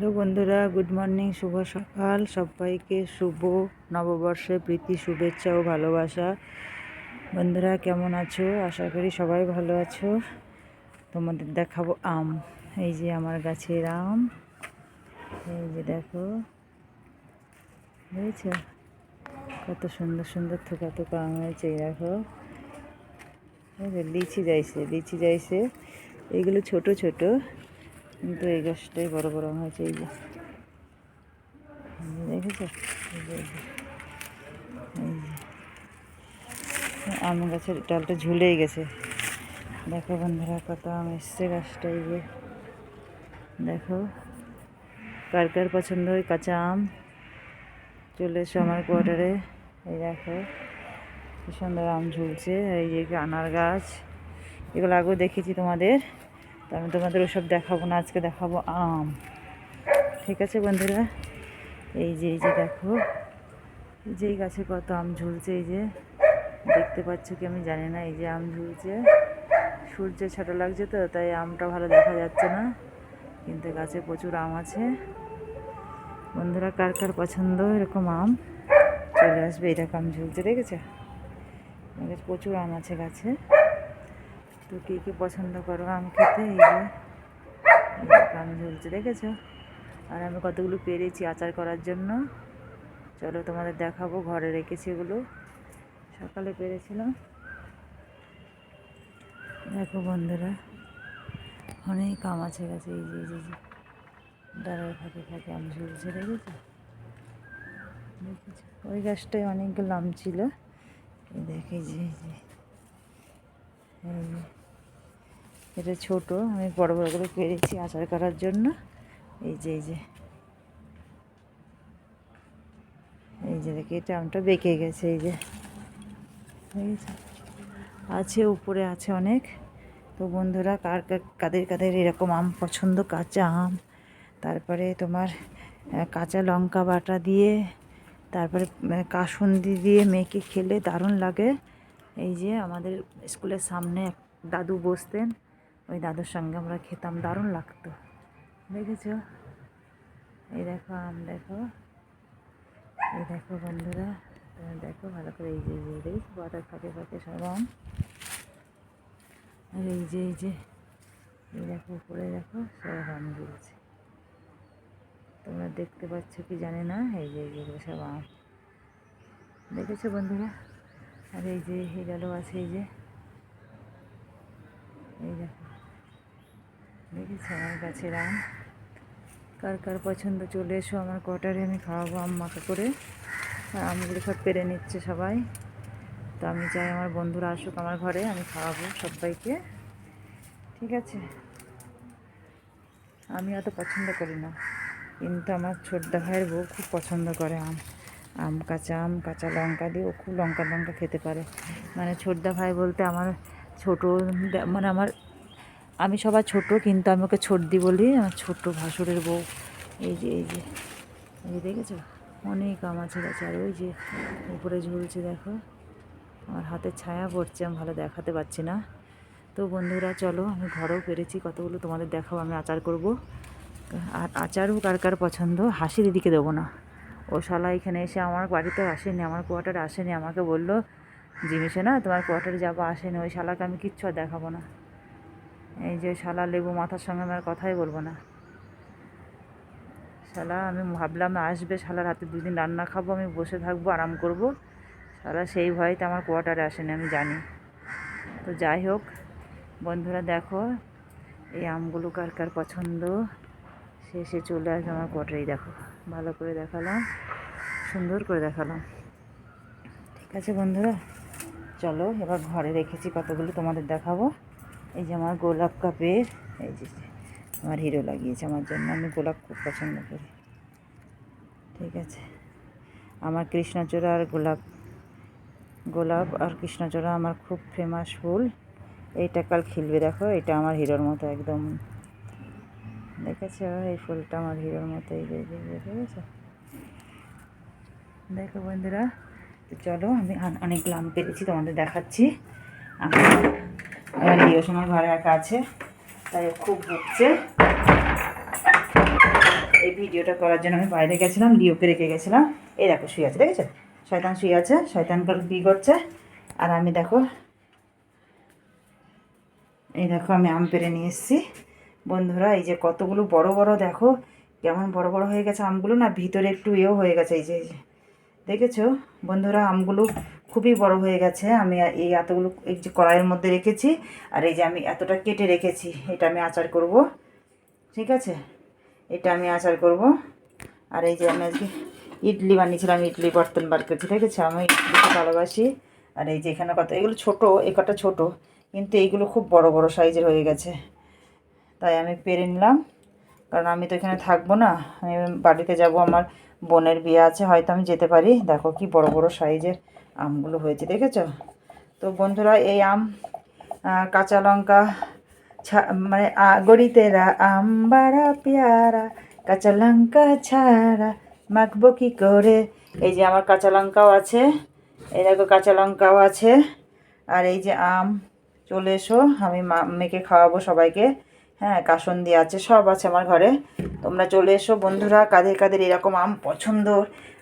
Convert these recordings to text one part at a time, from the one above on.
Hello বন্ধুরা, good morning, শুভ সকাল। সবাইকে শুভ নববর্ষে প্রীতি, শুভেচ্ছা ও ভালোবাসা। বন্ধুরা, কেমন আছো? আশা করি সবাই ভালো আছো। তোমাদের দেখাবো আম। এই যে আমার গাছের আম। এই যে দেখো। বুঝেছ? কত সুন্দর সুন্দর থোকা থোকা আম হয়েছে দেখো। লিচি যাইছে লিচি যাইছে। এগুলো ছোট ছোট। কিন্তু এই গাছটাই বড় বড় হয়েছে এই যে দেখেছ। আম গাছের ডালটা ঝুলেই গেছে। দেখো বন্ধুরা, কত আম এসছে গাছটা এই যে। দেখো, কার কার পছন্দ হয় কাঁচা আম? চলে এসো আমার কোয়ার্টারে। এই দেখো, কি সুন্দর আম ঝুলছে। এই যে আনার গাছ। এগুলো আগেও দেখেছি তোমাদের। তো আমি তোমাদের ওসব দেখাবো না, আজকে দেখাবো আম। ঠিক আছে বন্ধুরা? এই যে এই যে দেখো, এই যে এই গাছে কত আম ঝুলছে, এই যে। দেখতে পাচ্ছ কি আমি জানি না, এই যে আম ঝুলছে। সূর্যে ছোটো লাগছে তো, তাই আমটা ভালো দেখা যাচ্ছে না। কিন্তু গাছে প্রচুর আম আছে। বন্ধুরা, কার কার পছন্দ এরকম আম? চলে আসবে এরকম আম ঝুলছে, দেখেছে? প্রচুর আম আছে গাছে। তো কে কে পছন্দ করো? আম খেতে এই যে আম ঝুলছে দেখেছ? আর আমি কতগুলো পেরেছি আচার করার জন্য। চলো তোমাদের দেখাবো ঘরে রেখেছি এগুলো। সকালে পেরেছিলাম। দেখো বন্ধুরা অনেক আম আছে গেছে এই যে যে, ডালের ফাঁকে ফাঁকে আম ঝুলছে দেখেছ? দেখেছ? ওই গাছটায় অনেকগুলো আম ছিল। দেখে যে এই যে। এটা ছোট, আমি বড় বড় করে পেরেছি আচার করার জন্য। এই যে এই যে। এই যে, দেখি এটা আমটা বেঁকে গেছে, এই যে? আছে, উপরে আছে অনেক। তো বন্ধুরা, কার কাদের কাদের এরকম আম পছন্দ? কাঁচা আম, তারপরে তোমার কাঁচা লঙ্কা বাটা দিয়ে, তারপরে কাসুন্দি দিয়ে মেখে খেলে দারুণ লাগে। এই যে, আমাদের স্কুলের সামনে এক দাদু বসতেন। ওই দাদুর সঙ্গে আমরা খেতাম, দারুণ লাগতো। দেখেছ? এই দেখো, আম দেখো। এই দেখো বন্ধুরা, তোমরা দেখো ভালো করে, এই যে এই যে দেখো বাতার ফাঁকে ফাঁকে সব আম। আর এই যে এই যে, এই দেখো, উপরে দেখো, সব আম ঝুলছে তোমরা দেখতে পাচ্ছ কি জানি না? এই যে এই যে সব আম। দেখেছ বন্ধুরা? আর এই যে, এই হিরালো আছে, এই যে। এই দেখো। দেখেছ আমার গাছের আম কার কার পছন্দ চলে এসো, আমার কোয়ার্টারে আমি খাওয়াবো আম মাখা করে আমগুলো সব পেরে নিচ্ছে সবাই। তো আমি চাই আমার বন্ধুরা আসুক আমার ঘরে, আমি খাওয়াবো সবাইকে। ঠিক আছে? আমি অত পছন্দ করি না। কিন্তু আমার ছোটদা ভাইয়ের বউ খুব পছন্দ করে আম। আম, কাঁচা আম, কাঁচা লঙ্কা দিয়ে ও খুব লঙ্কা লঙ্কা খেতে পারে। মানে ছোটদা ভাই বলতে আমার ছোট মানে আমার আমি সবার ছোট, কিন্তু আমি ওকে ছোটদি বলি, আমার ছোট ভাসুরের বউ। এই যে এই যে এই যে দেখেছ? অনেক আম আছে আর ওই যে উপরে ঝুলছে, দেখো। আমার হাতে ছায়া পড়ছে, আমি ভালো দেখাতে পারছি না। তো বন্ধুরা, চলো, আমি ঘরেও পেরেছি কতগুলো তোমাদের দেখাবো, আমি আচার করব। আর আচারও কার কার পছন্দ, হাসি দিদিকে দেবো না। ও শালা এখানে এসে আমার বাড়িতে আসেনি, আমার কোয়ার্টারে আসেনি, আমাকে বলল জিনিসে না, তোমার কোয়ার্টারে যাব, আসেনি। ওই শালাকে আমি কিচ্ছু আর দেখাবো না। এই যে শালা লেবু মাথার সঙ্গে আমি আর কথাই বলব না। শালা, আমি ভাবলাম আসবে, শালার হাতে দুদিন রান্না খাব, আমি বসে থাকব, আরাম করব। শালা, সেই ভয়তে আমার কোয়ার্টারে আসেনি, আমি জানি। তো যাই হোক, বন্ধুরা দেখো, এই আমগুলো কার কার পছন্দ? সে সে চলে আসবে আমার কোয়ার্টারেই দেখো, ভালো করে দেখালাম, সুন্দর করে দেখালাম। ঠিক আছে বন্ধুরা, চলো, এবার ঘরে রেখেছি কতগুলো তোমাদের দেখাবো। এই যে আমার গোলাপ কাপের, এই যে আমার হিরো লাগিয়েছে আমার জন্য, আমি গোলাপ খুব পছন্দ করি। ঠিক আছে। আমার কৃষ্ণচূড়া আর গোলাপ গোলাপ আর কৃষ্ণচূড়া আমার খুব ফেমাস ফুল। এইটা কাল খিলবে, দেখো, এটা আমার হিরোর মতো একদম। দেখেছ? এই ফুলটা আমার হিরোর মতো, এই দেখেছ দেখো বন্ধুরা চলো, আমি অনেকগুলো আম পেরেছি তোমাদের দেখাচ্ছি। আমার আমার হিরো সময় ঘরে একা আছে, তাই খুব ভুগছে। এই ভিডিওটা করার জন্য আমি বাইরে গেছিলাম, লিওকে রেখে গেছিলাম। এই দেখো, শুয়ে আছে, দেখেছ? শয়তান শুয়ে আছে, শয়তান কী করছে? আর আমি দেখো, এই দেখো, আমি আম পেরে নিয়ে এসেছি। বন্ধুরা, এই যে কতগুলো বড় বড়, দেখো, কেমন বড় বড় হয়ে গেছে আমগুলো না, ভিতরে একটু এও হয়ে গেছে এই যে। দেখেছ? বন্ধুরা, আমগুলো খুবই বড় হয়ে গেছে। আমি এই এতগুলো এই যে কড়াইয়ের মধ্যে রেখেছি, আর এই যে আমি এতটা কেটে রেখেছি, এটা আমি আচার করব। ঠিক আছে? এটা আমি আচার করব। আর এই যে আমি আজকে ইডলি বানিয়েছিলাম, ইডলি বর্তন বার করেছি। ঠিক আছে? আমি খুব ভালোবাসি। আর এই যে এখানে কত, এগুলো ছোটো, এ কটা ছোটো, কিন্তু এইগুলো খুব বড় বড় সাইজের হয়ে গেছে। তাই আমি পেরে নিলাম। কারণ আমি তো এখানে থাকব না। আমি বাড়িতে যাব, আমার বোনের বিয়ে আছে, হয়তো আমি যেতে পারি। দেখো কি বড় বড় সাইজের। আমগুলো হয়েছে, দেখেছ? তো বন্ধুরা, এই আম কাঁচা লঙ্কা মানে গড়িতেরা, আম বাড়া পেয়ারা, কাঁচা লঙ্কা ছাড়া মাখবো কি করে? এই যে আমার কাঁচা লঙ্কাও আছে, এই দেখো কাঁচা লঙ্কাও আছে, আর এই যে আম, চলে এসো, আমি মা, মেয়েকে খাওয়াবো সবাইকে। হ্যাঁ কাসন্দি আছে, সব আছে আমার ঘরে। তোমরা চলে এসো, বন্ধুরা, কাদের কাদের এরকম আম পছন্দ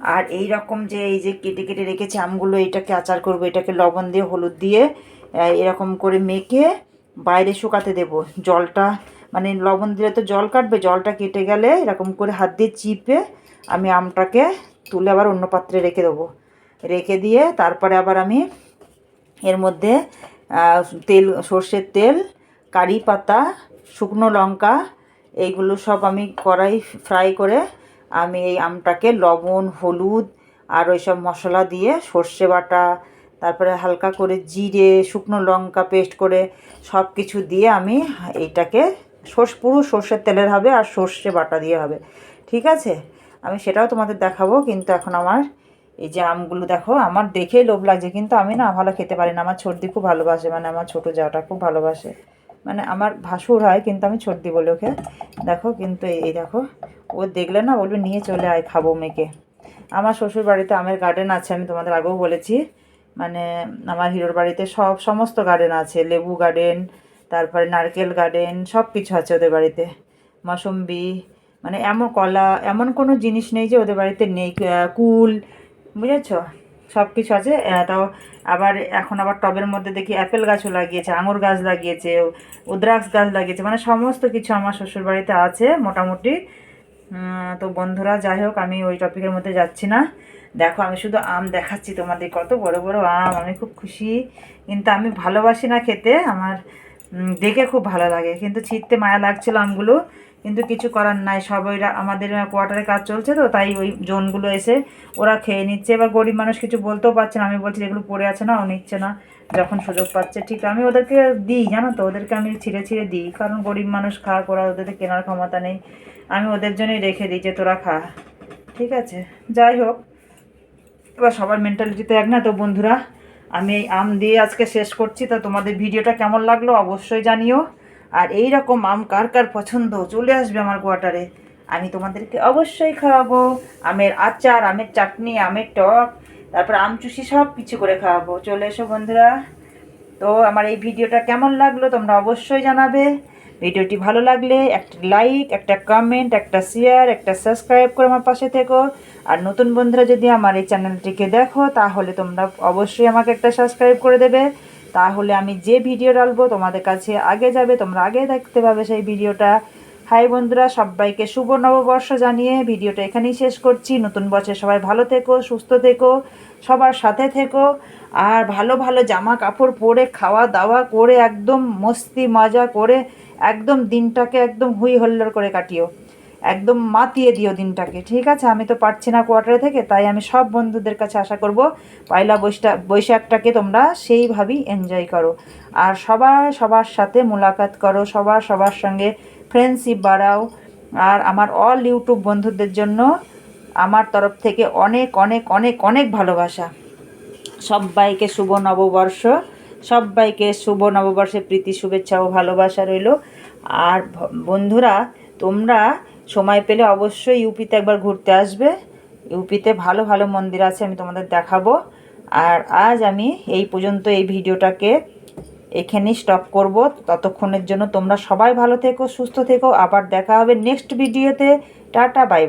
আর এই রকম যে এই যে কেটে কেটে রেখেছে আমগুলো, এটাকে আচার করব, এটাকে লবণ দিয়ে, হলুদ দিয়ে এরকম করে মেখে বাইরে শুকাতে দেব। জলটা মানে লবণ দিলে তো জল কাটবে, জলটা কেটে গেলে এরকম করে হাত দিয়ে চিপে আমি আমটাকে তুলে আবার অন্য পাত্রে রেখে দেবো। রেখে দিয়ে তারপরে আবার আমি এর মধ্যে তেল, সর্ষের তেল, কারি পাতা, শুকনো লঙ্কা, এইগুলো সব আমি কড়াই ফ্রাই করে আমি এই আমটাকে লবণ, হলুদ আর ওই সব মশলা দিয়ে সর্ষে বাটা, তারপরে হালকা করে জিরে, শুকনো লঙ্কা পেস্ট করে সব কিছু দিয়ে আমি এইটাকে সর্ষ, পুরো সর্ষের তেলের হবে আর সর্ষে বাটা দিয়ে হবে। ঠিক আছে? আমি সেটাও তোমাদের দেখাবো, কিন্তু এখন আমার এই যে আমগুলো দেখো, আমার দেখেই লোভ লাগছে, কিন্তু আমি না ভালো খেতে পারি না। আমার ছোটদি খুব ভালোবাসে মানে আমার ছোটো যাওয়াটা খুব ভালোবাসে। মানে আমার ভাসুর হয়, কিন্তু আমি ছোটদি বলে ওকে দেখো, কিন্তু এই দেখো ও দেখলে না, বলবে নিয়ে চলে আয়, খাব মেয়েকে। আমার শ্বশুর বাড়িতে আমের গার্ডেন আছে, আমি তোমাদের আগেও বলেছি। মানে আমার হিরোর বাড়িতে সব, সমস্ত গার্ডেন আছে। লেবু গার্ডেন তারপরে নারকেল গার্ডেন সব কিছু আছে ওদের বাড়িতে। মৌসম্বি মানে এমন কলা, এমন কোনো জিনিস নেই যে ওদের বাড়িতে নেই। কুল, বুঝেছ? সব কিছু আছে। তাও আবার এখন আবার টবের মধ্যে দেখি অ্যাপেল গাছও লাগিয়েছে, আঙুর গাছ লাগিয়েছে, উদ্রাক্ষ গাছ লাগিয়েছে মানে সমস্ত কিছু আমার শ্বশুর বাড়িতে আছে মোটামুটি। তো বন্ধুরা, যাই হোক, আমি ওই টপিকের মধ্যে যাচ্ছি না। দেখো, আমি শুধু আম দেখাচ্ছি তোমাদের, কত বড় বড় আম, আমি খুব খুশি। কিন্তু আমি ভালোবাসি না খেতে, আমার দেখে খুব ভালো লাগে। কিন্তু ছিঁড়তে মায়া লাগছিল আমগুলো, কিন্তু কিছু করার নাই। সব ওইরা, আমাদের কোয়ার্টারে কাজ চলছে তো, তাই ওই জোনগুলো এসে ওরা খেয়ে নিচ্ছে। এবার গরিব মানুষ কিছু বলতেও পারছে না। আমি বলছি যেগুলো পড়ে আছে না? ও নিচ্ছে না। যখন সুযোগ পাচ্ছে, ঠিক আমি ওদেরকে দিই, জানো তো? ওদেরকে আমি ছিঁড়ে ছিঁড়ে দিই। কারণ গরিব মানুষ খা করা ওদের কেনার ক্ষমতা নেই। আমি ওদের জন্যই রেখে দিই যে তোরা খা। ঠিক আছে? যাই হোক, এবার সবার মেন্টালিটি তো এক না তো বন্ধুরা। আমি এই আম দিয়ে আজকে শেষ করছি। তো তোমাদের ভিডিওটা কেমন লাগল অবশ্যই জানিও। আর এই রকম আম কার কার পছন্দ? চলে আসবে আমার কোয়ার্টারে আমি তোমাদেরকে অবশ্যই খাওয়াবো। আমের আচার, আমের চাটনি, আমের টক। তারপর আমচুষি সব কিছু করে খাওয়াবো। চলে এসো বন্ধুরা। তো আমার এই ভিডিওটা কেমন লাগল তোমরা অবশ্যই জানাবে। ভিডিওটি ভালো লাগলে একটা লাইক, একটা কমেন্ট একটা শেয়ার একটা সাবস্ক্রাইব করে আমার পাশে থেকো। আর নতুন বন্ধুরা যদি আমার এই চ্যানেলটিকে দেখো, তাহলে তোমরা অবশ্যই আমাকে একটা সাবস্ক্রাইব করে দেবে। তাহলে আমি যে ভিডিও ডালবো তোমাদের কাছে আগে যাবে, তোমরা আগে দেখতে পাবে সেই ভিডিওটা হাই বন্ধুরা, সবাইকে শুভ নববর্ষ জানিয়ে ভিডিওটা এখানেই শেষ করছি। নতুন বছর সবাই ভালো থেকো, সুস্থ থেকো, সবার সাথে থেকো। আর ভালো ভালো জামা কাপড় পরে খাওয়া দাওয়া করে, একদম মস্তি মজা করে, একদম দিনটাকে একদম হুই হল্লোর করে কাটিও। একদম মাতিয়ে দিও দিনটাকে। ঠিক আছে? আমি তো পারছি না কোয়ার্টারে থেকে, তাই আমি সব বন্ধুদের কাছে আশা করব, পয়লা বৈশাখ বৈশাখটাকে তোমরা সেইভাবেই এনজয় করো। আর সবাই সবার সাথে মোলাকাত করো, সবার সবার সঙ্গে ফ্রেন্ডশিপ বাড়াও। আর আমার অল ইউটিউব বন্ধুদের জন্য আমার তরফ থেকে অনেক অনেক অনেক অনেক ভালোবাসা। সবাইকে শুভ নববর্ষ। সবাইকে শুভ নববর্ষে প্রীতি, শুভেচ্ছা ও ভালোবাসা রইল। আর বন্ধুরা, তোমরা সময় পেলে অবশ্যই ইউপিতে একবার ঘুরতে আসবে। ইউপিতে ভালো ভালো মন্দির আছে, আমি তোমাদের দেখাবো। আর আজ আমি এই পর্যন্ত এই ভিডিওটাকে এখানেই স্টপ করব। ততক্ষণের জন্য তোমরা সবাই ভালো থেকো, সুস্থ থেকো। আবার দেখা হবে নেক্সট ভিডিওতে টাটা বাই বাই